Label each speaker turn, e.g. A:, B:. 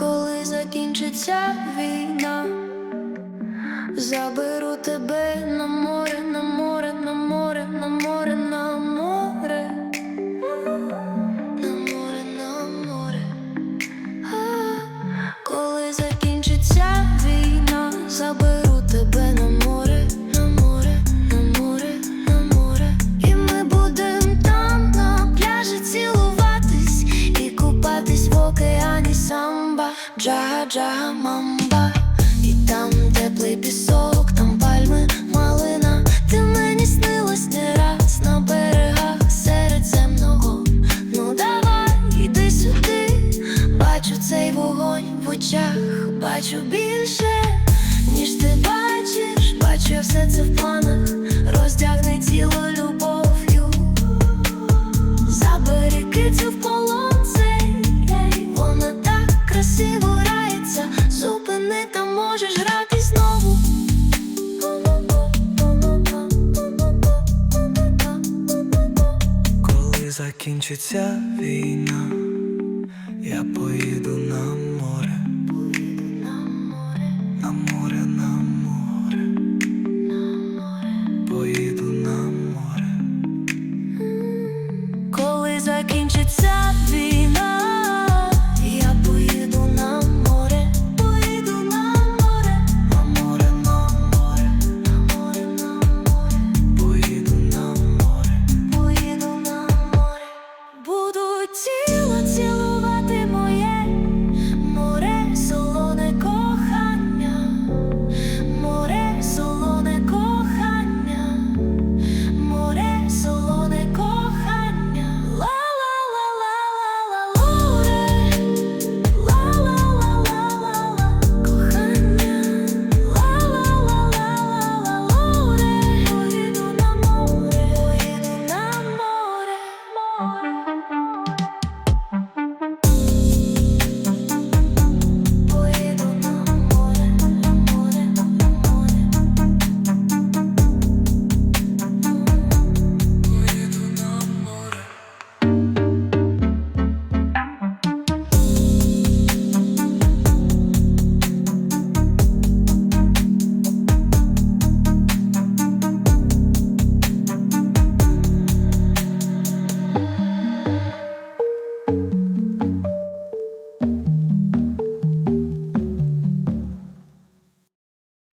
A: коли закінчиться війна, заберу тебе на море, на море, на море, на море, на море. Джага, мамба. І там теплий пісок, там пальми, малина. Ти мені снилась не раз на берегах Середземного. Ну давай, іди сюди, бачу цей вогонь в очах, бачу більше, ніж ти бачиш, бачу я все це в планах, роздягни тіло любов'ю. Забери кицю в полон цей, ей,
B: Коли закінчиться війна, я поїду на Thank you.